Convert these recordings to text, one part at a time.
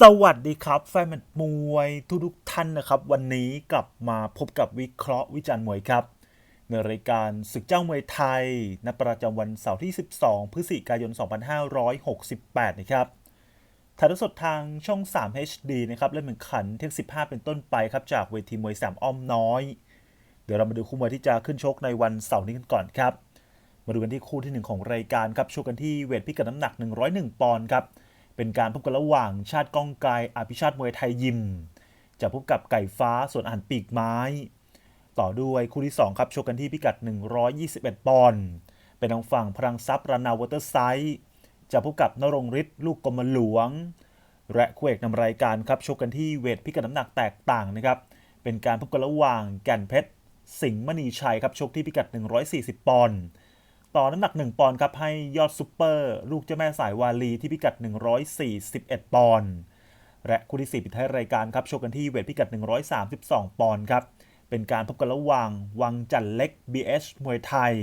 สวัสดีครับ แฟนมันมวยทุกทุกท่านนะครับ วันนี้กลับมาพบกับวิเคราะห์วิจารณ์มวยครับในรายการศึกเจ้ามวยไทยณประจำวันเสาร์ที่ 12 พฤศจิกายน 2568 นะครับถ่ายทอดสดทางช่อง 3 HD นะครับเล่นเหมือนขันเที่ยง15 เป็นต้นไปครับ จากเวทีมวยสามอ้อมน้อย เดี๋ยวเรามาดูคู่มวยที่จะขึ้นชกในวันเสาร์นี้กันก่อนครับมาดูกันที่คู่ที่หนึ่งของรายการครับชกกันที่เวทพิกัดน้ำหนัก 101 ปอนด์ครับ เป็นการพบกันระหว่างชาติก้องไกลอภิชาติมวยไทยยิม จะพบกับไก่ฟ้าส่วนอาหารปีกไม้ ต่อด้วยคู่ที่ 2 ครับชกกันที่พิกัด 121 ปอนด์เป็นทางฝั่งพลังซับรานาวอเตอร์ไซด์จะพบกับนรงฤทธิ์ลูกกรมหลวง และคู่เอกนำรายการครับชกกันที่เวทพิกัดน้ำหนักแตกต่างนะครับเป็นการพบกันระหว่างแก่นเพชรสิงห์มณีชัยครับชกที่พิกัด 140 ปอนด์ ต่อน้ำหนัก 1 ปอนด์ครับให้ยอดซุปเปอร์ ลูกเจ้าแม่สายวาลีที่พิกัด 141 ปอนด์และคู่ที่4ปิดท้ายรายการครับโชกกันที่เวทพิกัด 132 ปอนด์ครับเป็นการพบกันระหว่างวังจันเล็ก BH มวยไทย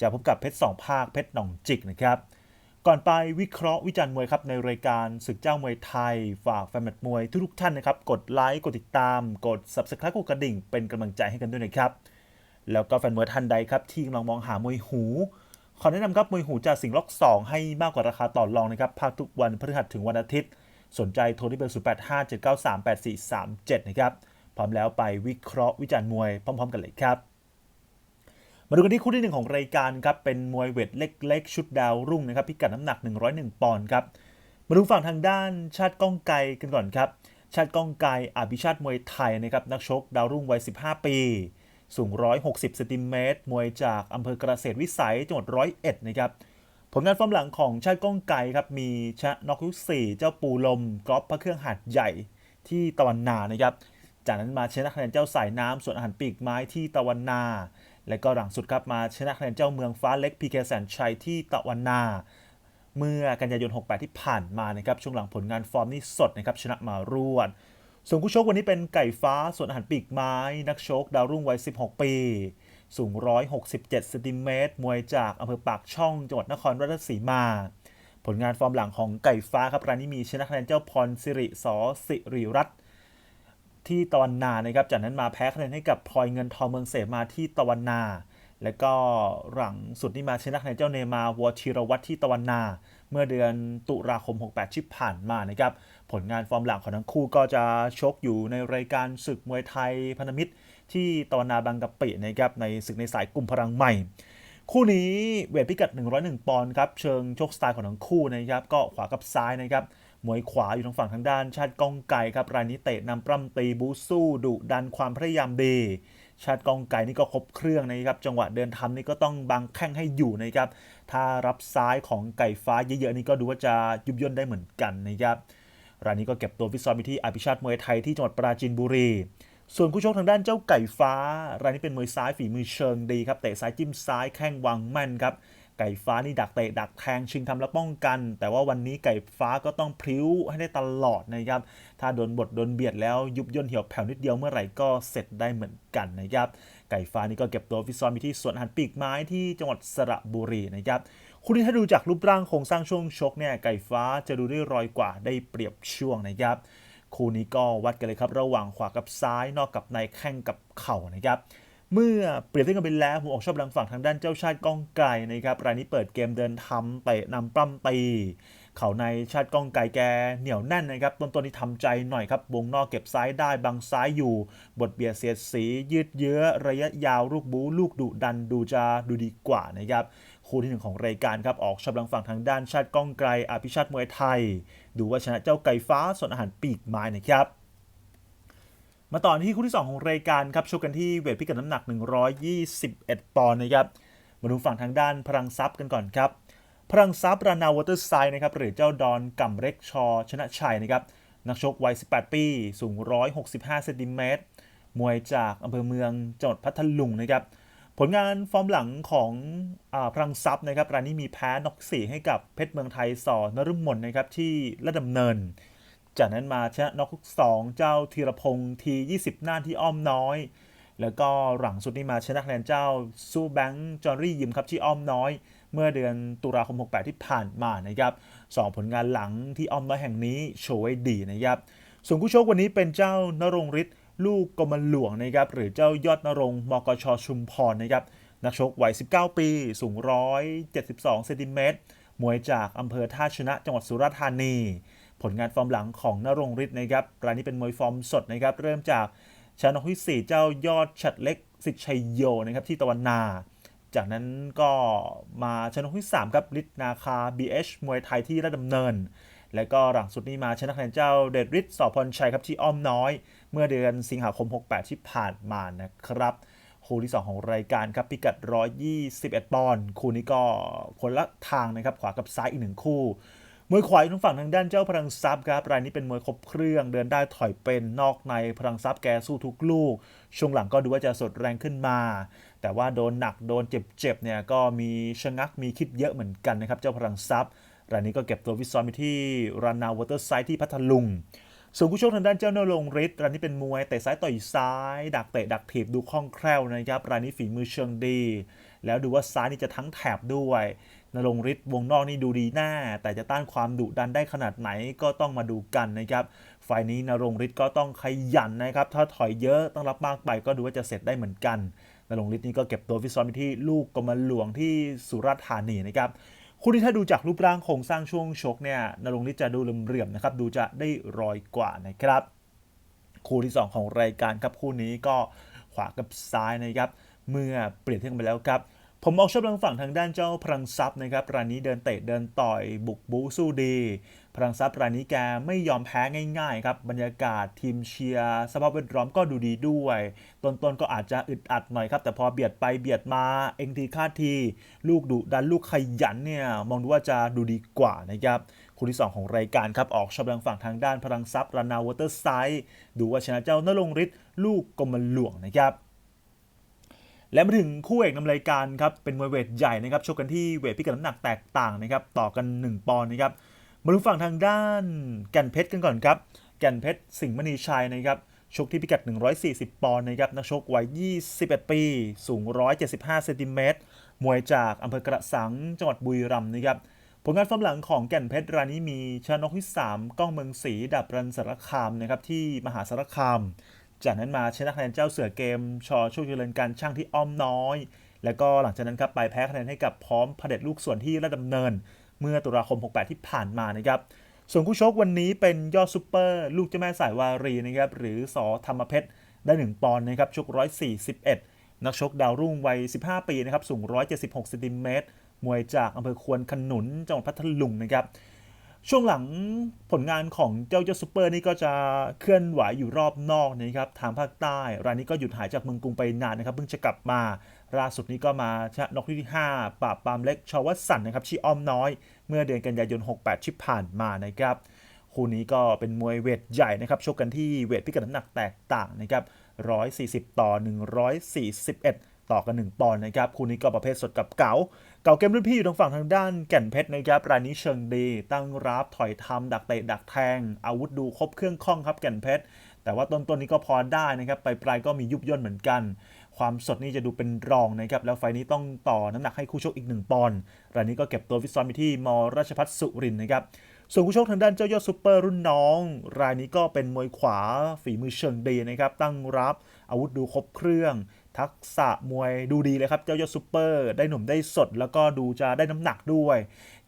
จะพบกับเพชรสองภาคเพชรหนองจิกนะครับก่อนไปวิเคราะห์วิจารณ์มวยครับในรายการศึกเจ้ามวยไทย ฝากแฟนมตช์มวยทุกท่านนะครับ กดไลค์กดติดตาม กด subscribe กดกระดิ่งเป็นกำลังใจให้กันด้วยนะครับ แล้วก็แฟนมวยท่านใดครับที่กำลังมองหามวยหู ขอแนะนำครับมวยหูจากสิงห์ล็อก2 ให้มากกว่าราคาต่อรองนะครับภาคทุกวันพฤหัสถึงวันอาทิตย์ สนใจโทรที่เบอร์ 0857938437 นะครับ พร้อมแล้วไปวิเคราะห์วิจารณ์มวยพร้อม ๆ กันเลยครับ มาดูกันที่คู่ที่หนึ่งของรายการครับ เป็นมวยเวทเล็กๆ ชุดดาวรุ่งนะครับพิกัดน้ำหนัก 101 ปอนด์ครับ มาดูฝั่งทางด้านชาติก้องไกกันก่อนครับ ชาติก้องไกอภิชาติมวยไทยนะครับนักชกดาวรุ่งวัย 15 ปี สูง 160เซนติเมตรมวยจากอำเภอกระเกษตรวิสัยจังหวัดร้อยเอ็ดนะครับผลงานฟอร์มหลังของชาติก้องไกรครับมีชนะนอกยุคสี่เจ้าปูลมกอล์ฟพระเครื่องหัดใหญ่ที่ตะวันนานะครับจากนั้นมาชนะคะแนนเจ้าสายน้ำส่วนอาหารปีกไม้ที่ตะวันนา และก็หลังสุดครับมาชนะคะแนนเจ้าเมืองฟ้าเล็กพีเคแสนชัยที่ตะวันนา เมื่อกันยายน 68 ที่ผ่านมานะครับช่วงหลังผลงานฟอร์มนี่สดนะครับชนะมารวด ส่วนคู่ชกวันนี้เป็นไก่ฟ้าส่วนอาหารปีกไม้ นักชกดาวรุ่งวัย 16 ปี สูง 167เซนติเมตรมวยจากอำเภอปากช่องจังหวัดนครราชสีมา ผลงานฟอร์มหลังของไก่ฟ้าครับรายนี้มีชนะคะแนนเจ้าพรสิริสอสิริรัตน์ที่ตะวันนานะครับ จากนั้นมาแพ้คะแนนให้กับพลอยเงินทองเมืองเสมาที่ตะวันนา และก็หลังสุดนี่มาชนะคะแนนเจ้าเนมาวัวชิรวัตรที่ตะวันนา เมื่อเดือนตุลาคม 68 ที่ผ่านมานะครับ ผลงานฟอร์มหลังของทั้งคู่ก็จะชกอยู่ในรายการศึกมวยไทยพันธมิตร ที่ตะวันนาบางกะปินะครับในศึกในสายกลุ่มพลังใหม่ คู่นี้เวทพิกัด 101 ปอนด์ครับเชิงชกสไตล์ของทั้งคู่นะครับก็ขวากับซ้ายนะครับมวยขวาอยู่ทางฝั่งทางด้าน ชาติกองไก่ครับรายนี้เตะนำปล้ำตีบูสู้ดุดันความพยายามดี ชาติกองไก่นี่ก็ครบเครื่องนะครับ จังหวะเดินทำนี่ก็ต้องบังแข้งให้อยู่นะครับ ถ้ารับซ้ายของไก่ฟ้าเยอะๆนี่ก็ดูว่าจะยุบย่นได้เหมือนกันนะครับรายนี้ก็เก็บตัวฟิตซ้อมอยู่ที่อภิชาติมวยไทยที่จังหวัดปราจีนบุรี ส่วนคู่ชกทางด้านเจ้าไก่ฟ้ารายนี้เป็นมวยซ้ายฝีมือเชิงดีครับเตะซ้ายจิ้มซ้ายแข้งวางแม่นครับไก่ฟ้านี่ดักเตะดักแทงชิงทำและป้องกัน แต่ว่าวันนี้ไก่ฟ้าก็ต้องพริ้วให้ได้ตลอดนะครับ ถ้าโดนบทโดนเบียดแล้วยุบย่นเหี่ยวแผ่วนิดเดียวเมื่อไหร่ก็เสร็จได้เหมือนกันนะครับ ไก่ฟ้านี่ก็เก็บตัวฟิตซ้อมอยู่ที่สวนอาหารปีกไม้ที่จังหวัดสระบุรีนะครับคู่นี้ถ้าดูจากรูปร่างโครงสร้างช่วงชกเนี่ยไก่ฟ้าจะดูได้รอยกว่าได้เปรียบช่วงนะครับคู่นี้ก็วัดกันเลยครับ ระหว่างขวากับซ้ายนอกกับในแข้งกับเข่านะครับเมื่อเปรียบเทียบกันไปแล้วผมออกชอบหลังฝั่งทางด้านเจ้าชาติก้องไก่นะครับรายนี้เปิดเกมเดินทำเตะนำปล้ำตี เข่าในชาติก้องไก่แกเหนียวแน่นนะครับต้นต้นนี้ทำใจหน่อยครับวงนอกเก็บซ้ายได้บังซ้ายอยู่ บทเบียดเสียดสี ยืดเยื้อระยะยาวลูกบูลูกดุดันดูจะดูดีกว่านะครับคู่ที่หนึ่งของรายการครับออกชำลังฝั่งทางด้านชาติก้องไกลอภิชาติมวยไทย ดูว่าชนะเจ้าไก่ฟ้าส่วนอาหารปีกไม้นะครับมาต่อที่คู่ที่ 2 ของรายการครับชกกันที่เวทพิกัดน้ำหนัก 121 ปอนด์นะครับมาดูฝั่งทางด้านพลังทรัพย์กันก่อนครับ พลังทรัพย์รานาวอเตอร์ไซด์นะครับหรือเจ้าดอนกัมเร็กชอชนะชัยนะครับนักชกวัย 18 ปี สูง 165 เซนติเมตรมวยจากอำเภอเมืองจังหวัดพัทลุงนะครับผลงานฟอร์มหลังของอาพลังทรัพย์นะครับรายนี้มีแพ้น็อกสี่ให้กับเพชรเมืองไทยสอนฤมลนะครับที่ระดำเนิน จากนั้นมาชนะน็อกสองเจ้าธีรพงศ์ที 20 หน้าที่อ้อมน้อย แล้วก็หลังสุดนี้มาชนะคะแนนเจ้าซูแบงค์จอร์รี่ยิมครับที่อ้อมน้อย เมื่อเดือนตุลาคม 68 ที่ผ่านมานะครับสองผลงานหลังที่อ้อมน้อยแห่งนี้โชว์ไว้ดีนะครับส่วนผู้ชกวันนี้เป็นเจ้านรงฤทธิ์ลูกกรมหลวงนะครับหรือเจ้ายอดนรงมกชชุมพรนะครับนักชกวัย 19 ปี สูง 172 เซนติเมตรมวยจากอำเภอท่าชนะจังหวัดสุราษฎร์ธานี ผลงานฟอร์มหลังของนรงฤทธิ์นะครับรายนี้เป็นมวยฟอร์มสดนะครับ เริ่มจากชนะนกที่ 4 เจ้ายอดฉัดเล็กสิทธิชัยโยนะครับที่ตะวันนา จากนั้นก็มาชนะนกที่ 3 ครับฤทธิ์นาคา BH มวยไทยที่ระดำเนิน และก็หลังสุดนี้มาชนะคะแนนเจ้าเดดฤทธิ์สอพรชัยครับที่อ้อมน้อย เมื่อเดือนสิงหาคม 68 ที่ผ่านมานะครับคู่ที่ 2 ของรายการครับพิกัด 121 ปอนด์คู่นี้ก็คนละทางนะครับขวากับซ้ายอีกหนึ่งคู่ มวยขวาอยู่ทางฝั่งทางด้านเจ้าพลังทรัพย์ครับรายนี้เป็นมวยครบเครื่องเดินได้ถอยเป็นนอกในพลังทรัพย์แกสู้ทุกลูก ช่วงหลังก็ดูว่าจะสดแรงขึ้นมา แต่ว่าโดนหนักโดนเจ็บๆเนี่ยก็มีชะงักมีคิดเยอะเหมือนกันนะครับเจ้าพลังทรัพย์รายนี้ก็เก็บตัวฟิซ้อมไปที่รันนาวอเตอร์ไซด์ที่พัทลุงส่วนผู้ชกทางด้านเจ้านรงฤทธิ์รายนี้เป็นมวยเตะซ้ายต่อยซ้าย ดักเตะดักถีบดูคล่องแคล่วนะครับรายนี้ฝีมือเชิงดี แล้วดูว่าซ้ายนี่จะทั้งแถบด้วย นรงฤทธิ์วงนอกนี่ดูดีแน่แต่จะต้านความดุดันได้ขนาดไหนก็ต้องมาดูกันนะครับฝ่ายนี้นรงฤทธิ์ก็ต้องขยันนะครับ ถ้าถอยเยอะต้องรับมากไปก็ดูว่าจะเสร็จได้เหมือนกันนรงฤทธิ์นี่ก็เก็บตัวฟิตซ้อมที่ลูกกรมหลวงที่สุราษฎร์ธานีนะครับคู่นี้ถ้าดูจากรูปร่างโครงสร้างช่วงชกเนี่ยนรงฤทธิ์จะดูเหลื่อมๆนะครับดูจะได้รอยกว่านะครับ คู่ที่ 2 ของรายการครับคู่นี้ก็ขวากับซ้ายนะครับ เมื่อเปลี่ยนเที่ยงไปแล้วครับ ผมออกชอบทางฝั่งทางด้านเจ้าพลังทรัพย์นะครับรายนี้เดินเตะเดินต่อยบุกบูสู้ดี พลังทรัพย์รายนี้แกไม่ยอมแพ้ง่ายๆครับบรรยากาศทีมเชียร์สภาพแวดล้อมก็ดูดีด้วย ต้นๆก็อาจจะอึดอัดหน่อยครับ แต่พอเบียดไปเบียดมาเองทีคาดที ลูกดุดันลูกขยันเนี่ยมองดูว่าจะดูดีกว่านะครับคู่ที่ 2 ของรายการครับออกชอบทางฝั่งทางด้านพลังทรัพย์รานาวอเตอร์ไซด์ดูว่าชนะเจ้านรงฤทธิ์ลูกกรมหลวงนะครับ และมาถึงคู่เอกนำรายการครับเป็นมวยเวทใหญ่นะครับชกกันที่เวทพิกัดน้ำหนักแตกต่างนะครับต่อกัน 1 ปอนด์นะครับมาดูฝั่งทางด้านแก่นเพชรกันก่อนครับแก่นเพชรสิงห์มณีชัยนะครับชกที่พิกัด 140 ปอนด์นะครับนักชกวัย 21 ปี สูง 175 เซนติเมตรมวยจากอำเภอกระสังจังหวัดบุรีรัมย์นะครับผลงานฟอร์มหลังของแก่นเพชรรายนี้มีชนะนกที่ 3 ก้องเมืองศรีดับรันสารคามนะครับที่มหาสารคาม จากนั้นมาชนะคะแนนเจ้าเสือเกม ชอโชคเจริญการช่างที่อ้อมน้อย แล้วก็หลังจากนั้นครับไปแพ้คะแนนให้กับพร้อมพระเด็จลูกส่วนที่ราชดำเนิน เมื่อตุลาคม 68 ที่ผ่านมานะครับส่วนคู่ชกวันนี้เป็นยอดซูเปอร์ ลูกเจ้าแม่สายวารีนะครับหรือสอธรรมเพชรได้ 1 ปอนด์นะครับชก 141 นักชกดาวรุ่งวัย 15 ปีนะครับสูง 176เซนติเมตรมวยจากอำเภอควนขนุนจังหวัดพัทลุงนะครับ ช่วงหลังผลงานของเจ้าเจ้าซูเปอร์นี่ก็จะเคลื่อนไหวอยู่รอบนอกนะครับทางภาคใต้รายนี้ก็หยุดหายจากเมืองกรุงไปนานนะครับเพิ่งจะกลับมาล่าสุดนี้ก็มาชนะนกที่ 5ปราบปรามเล็กชาววัสันนะครับชีอ้อมน้อย เมื่อเดือนกันยายน 68 ที่ผ่านมานะครับคู่นี้ก็เป็นมวยเวทใหญ่นะครับชกกันที่เวทพิกัดน้ำหนักแตกต่างนะครับ140 ต่อ 141 ต่อกัน 1 ปอนด์นะครับคู่นี้ก็ประเภทสดกับเก๋าเก่าเกมรุ่นพี่อยู่ทางฝั่งทางด้านแก่นเพชรนะครับรายนี้เชิงดี ตั้งรับถอยทำดักเตะดักแทง อาวุธดูครบเครื่องคล่องครับแก่นเพชรแต่ว่าต้นๆนนี้ก็พอได้นะครับไปปลายก็มียุบย่นเหมือนกัน ความสดนี่จะดูเป็นรองนะครับแล้วไฟนี้ต้องต่อน้ำหนักให้คู่ชกอีก 1 ปอนด์รายนี้ก็เก็บตัวฟิตซ้อมไปที่มราชพัฒสุรินนะครับส่วนคู่ชกทางด้านเจ้ายอดซูเปอร์รุ่นน้อง รายนี้ก็เป็นมวยขวาฝีมือเชิงดีนะครับตั้งรับอาวุธดูครบเครื่อง ทักษะมวยดูดีเลยครับ เจ้ายอดซูเปอร์ ได้หนุ่มได้สด แล้วก็ดูจะได้น้ำหนักด้วย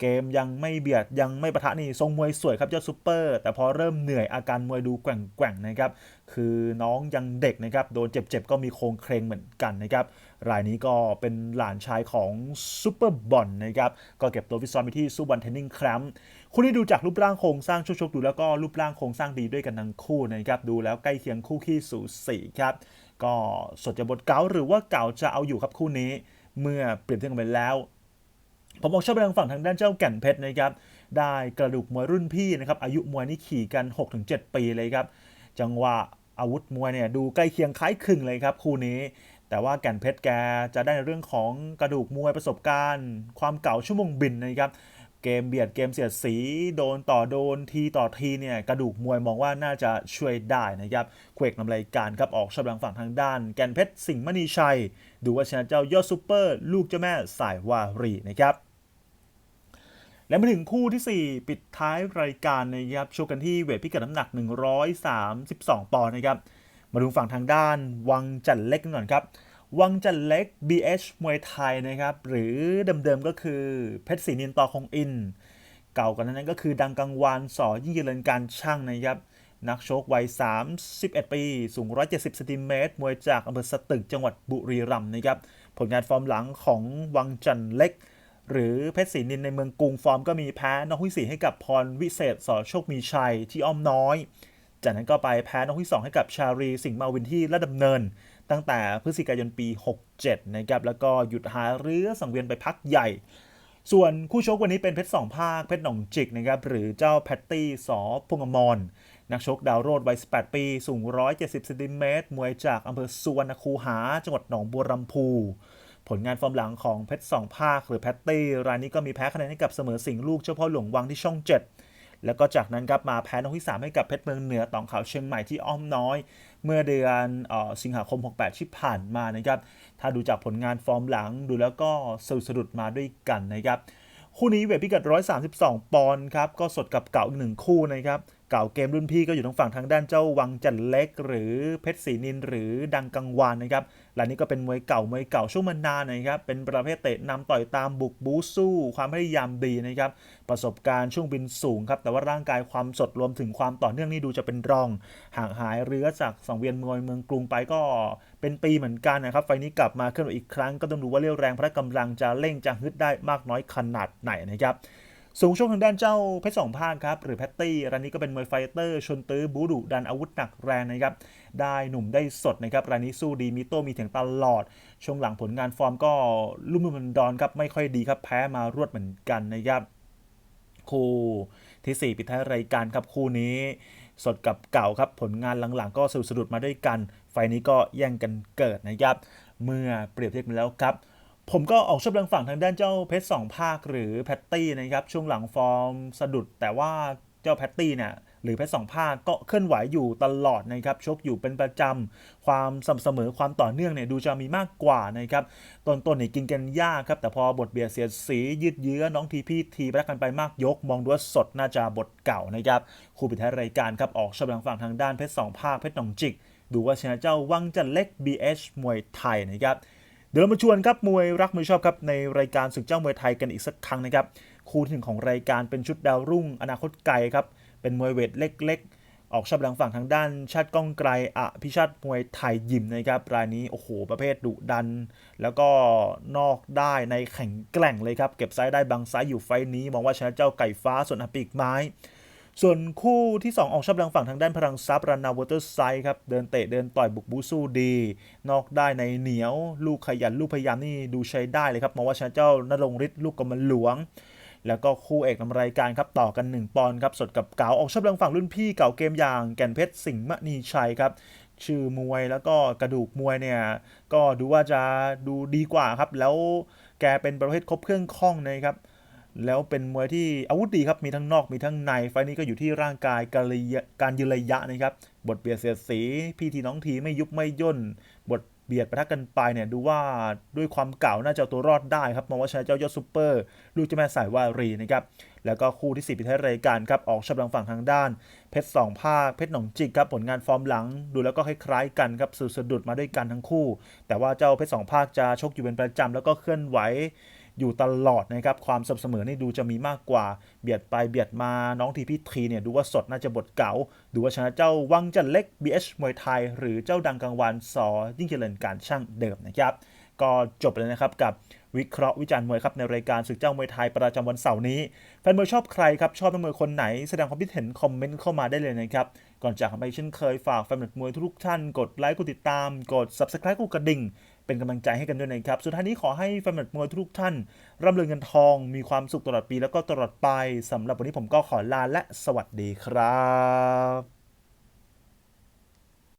เกมยังไม่เบียดยังไม่ประทะนี่ทรงมวยสวยครับเจ้าซูเปอร์ แต่พอเริ่มเหนื่อยอาการมวยดูแกว่งๆนะครับ คือน้องยังเด็กนะครับ โดนเจ็บๆ ก็มีโครงเครงเหมือนกันนะครับ รายนี้ก็เป็นหลานชายของซูเปอร์บอลนะครับ ก็เก็บตัวฟิตซ้อมไปที่ซูบอลเทนนิงแคมป์คู่นี้ดูจากรูปร่างโครงสร้างชุกๆดูแล้วก็รูปร่างโครงสร้างดีด้วยกันทั้งคู่นะครับ ดูแล้วใกล้เคียงคู่ขี้สูสีครับ ก็สดจะบทเก๋าหรือว่าเก๋าจะเอาอยู่ครับคู่นี้ เมื่อเปรียบเทียบกันไปแล้ว ผมบอกชอบไปทางฝั่งทางด้านเจ้าแก่นเพชรนะครับ ได้กระดูกมวยรุ่นพี่นะครับ อายุมวยนี่ขี่กัน 6-7 ปีเลยครับ จังหวะอาวุธมวยเนี่ยดูใกล้เคียงคล้ายคลึงเลยครับคู่นี้ แต่ว่าแก่นเพชรแกจะได้ในเรื่องของกระดูกมวยประสบการณ์ ความเก่าชั่วโมงบินนะครับ เกมเบียดเกมเสียดสีโดนต่อโดนทีต่อทีเนี่ยกระดูกมวยมองว่าน่าจะช่วยได้นะครับเควกนำรายการครับออกชอบทางฝั่งทางด้าน แกนเพชรสิงห์มณีชัย ดูว่าชนะเจ้ายอดซูเปอร์ ลูกเจ้าแม่สายวารีนะครับและมาถึงคู่ทีสี่4 ปิดท้ายรายการนะครับโชว์กันที่เวทพิกัดน้ำหนัก 132 ปอนด์นะครับมาดูฝั่งทางด้านวังจันเล็กกันก่อนครับ วังจันเล็ก BH มวยไทยนะครับ หรือเดิมๆก็คือเพชรศรีนินต่อคงอิน เก่ากันนั้นก็คือดังกังวานสอยิ่งเจริญการช่างนะครับ นักชกวัย 31 ปี สูง 170ซนติเมตรมวยจากอำเภอสตึกจังหวัดบุรีรัมย์นะครับ ผลงานฟอร์มหลังของวังจันเล็ก หรือเพชรศรีนินในเมืองกรุงฟอร์มก็มีแพ้นอกที่สี่ให้กับพรวิเศษสอโชคมีชัยที่อ้อมน้อย จากนั้นก็ไปแพ้นอกที่2ให้กับชารีสิงห์มาวินที่และดำเนิน ตั้งแต่พฤศจิกายนปี 67 นะครับ แล้วก็หยุดหาเรือสังเวียนไปพักใหญ่ ส่วนคู่ชกวันนี้เป็นเพชรสองภาค เพชรหนองจิกนะครับ หรือเจ้าแพตตี้สอพงมรนักชกดาวโรดวัย 18 ปี สูง 170ซนติเมตร มวยจากอำเภอสุวรรณคูหา จังหวัดหนองบัวลำพู ผลงานฟอร์มหลังของเพชรสองภาค หรือแพตตี้ รายนี้ก็มีแพ้คะแนนให้กับเสมอสิงห์ลูกเจ้าพ่อหลวงวังที่ช่อง 7 แล้วก็จากนั้นครับมาแพ้นกที่ 3 ให้กับเพชรเมืองเหนือตองขาวเชียงใหม่ที่อ้อมน้อย เมื่อเดือนออสิงหาคม 68 ที่ผ่านมานะครับ ถ้าดูจากผลงานฟอร์มหลังดูแล้วก็สะดุดสะดุดมาด้วยกันนะครับ คู่นี้เวทพิกัด 132 ปอนด์ครับ ก็สดกับเก่าอีกหนึ่งคู่นะครับ เก่าเกมรุ่นพี่ก็อยู่ทางฝั่งทางด้านเจ้าวังจันเล็ก หรือเพชรศรีนินหรือดังกังวานนะครับรายนี้ก็เป็นมวยเก่ามวยเก่าช่วงมานานนะครับเป็นประเภทเตะนำต่อยตามบุกบูสู้ ความพยายามดีนะครับประสบการณ์ช่วงบินสูงครับแต่ว่าร่างกายความสดรวมถึงความต่อเนื่องนี่ดูจะเป็นรอง ห่างหายเรือจากสังเวียนมวยเมืองกรุงไปก็เป็นปีเหมือนกันนะครับไฟนี้กลับมาเคลื่อนไหวอีกครั้งก็ต้องดูว่าเรี่ยวแรงพระกำลังจะเร่งจะฮึดได้มากน้อยขนาดไหนนะครับ สูงช่วงทางด้านเจ้าเพชรสองภาคครับหรือแพตตี้รายนี้ก็เป็นมวยไฟเตอร์ ชนตื้อบูดุดันอาวุธหนักแรงนะครับ ได้หนุ่มได้สดนะครับรายนี้สู้ดีมีโต้มีเถียงตลอด ช่วงหลังผลงานฟอร์มก็ลุ่มลุ่มดอนครับไม่ค่อยดีครับแพ้มารวดเหมือนกันนะครับคู่ที่ 4 ปิดท้ายรายการครับคู่นี้สดกับเก่าครับผลงานหลังๆ ก็สะดุดสะดุดมาด้วยกัน ไฟนี้ก็แย่งกันเกิดนะครับ เมื่อเปรียบเทียบกันแล้วครับ ผมก็ออกชอบทางฝั่งทางด้านเจ้าเพชรสองภาคหรือแพตตี้นะครับช่วงหลังฟอร์มสะดุด แต่ว่าเจ้าแพตตี้เนี่ยหรือเพชรสองภาคก็เคลื่อนไหวอยู่ตลอดนะครับชกอยู่เป็นประจำความสม่ำเสมอความต่อเนื่องเนี่ยดูจะมีมากกว่านะครับต้นๆนี่ยกินกันยากครับแต่พอบทเบียดเสียดสียืดเยื้อน้องทีพี่ทีปรักกันไปมากยก มองดูว่าสดน่าจะบทเก่านะครับคู่ปิดท้ายรายการครับออกชอบทางฝั่งทางด้านเพชรสองภาคเพชรหนองจิก ดูว่าชนะเจ้าวังจันเล็ก BH มวยไทยนะครับ เดี๋ยวเรามาชวนครับมวยรักมวยชอบครับในรายการศึกเจ้ามวยไทยกันอีกสักครั้งนะครับคู่ที่หนึ่งของรายการเป็นชุดดาวรุ่ง อนาคตไกลครับเป็นมวยเวทเล็ก ๆ ออกชอบทางฝั่งทางด้าน ชาติก้องไกลอภิชาติมวยไทยยิมนะครับรายนี้โอ้โหประเภทดุดัน แล้วก็นอกได้ในแข่งแกร่งเลยครับเก็บไซด์ได้บางไซด์อยู่ไฟนี้มองว่าชนะเจ้าไก่ฟ้าส่วนอปีกไม้ ส่วนคู่ที่ 2 ออกชอบทางฝั่งทางด้านพลังซับรันนาวอเตอร์ไซด์ครับ เดินเตะเดินต่อยบุกบูสู้ดี นอกได้ในเหนียว ลูกขยันลูกพยายามนี่ดูใช้ได้เลยครับมองว่าชนะเจ้านรงฤทธิ์ลูกกำมันหลวง แล้วก็คู่เอกนำรายการครับต่อกัน 1 ปอนด์ครับสดกับเก๋าออกชอบทางฝั่งรุ่นพี่เก่าเกมอย่างแก่นเพชรสิงห์มณีชัยครับชื่อมวยแล้วก็กระดูกมวยเนี่ยก็ดูว่าจะดูดีกว่าครับแล้วแกเป็นประเภทครบเครื่องข้องนะครับ แล้วเป็นมวยที่อาวุธดีครับ มีทั้งนอกมีทั้งใน ไฟนี้ก็อยู่ที่ร่างกายการยการยืนระยะนะครับ บทเบียดเสียดสี พี่ทีน้องทีไม่ยุบไม่ย่น บทเบียดประทะกันไปเนี่ยดูว่าด้วยความเก่าน่าจะตัวรอดได้ครับมองว่าชนะเจ้ายอดซูเปอร์ลูกเจ้าแม่สายวารีนะครับ แล้วก็คู่ที่4ปิดท้ายรายการครับ ออกชับทางฝั่งทางด้าน เพชรสองภาค เพชรหนองจิกครับ ผลงานฟอร์มหลัง ดูแล้วก็คล้ายๆกันครับสุดสะดุดมาด้วยกันทั้งคู่ แต่ว่าเจ้าเพชรสองภาคจะชกอยู่เป็นประจำแล้วก็เคลื่อนไหว อยู่ตลอดนะครับความสม่ำเสมอนี่ดูจะมีมากกว่า เบียดไปเบียดมาน้องทีพีทีเนี่ยดูว่าสดน่าจะบทเก่าดูว่าชนะเจ้าวังจันเล็ก BH มวยไทย หรือเจ้าดังกลางวันสอยิ่งเจริญการช่างเดิมนะครับก็จบเลยนะครับกับวิเคราะห์วิจารณ์มวยครับในรายการศึกเจ้ามวยไทยประจำวันเสาร์นี้แฟนมวยชอบใครครับชอบนักมวยคนไหนแสดงความคิดเห็นคอมเมนต์เข้ามาได้เลยนะครับก่อนจากไปเช่นเคยฝากแฟนมวยทุกท่านกดไลค์กดติดตาม กด subscribe กดกระดิ่ง เป็นกำลังใจให้กันด้วยนะครับ สุดท้ายนี้ขอให้แฟนมวยทุกท่านร่ำรวยเงินทองมีความสุขตลอดปีแล้วก็ตลอดไปสำหรับวันนี้ผมก็ขอลาและสวัสดีครับ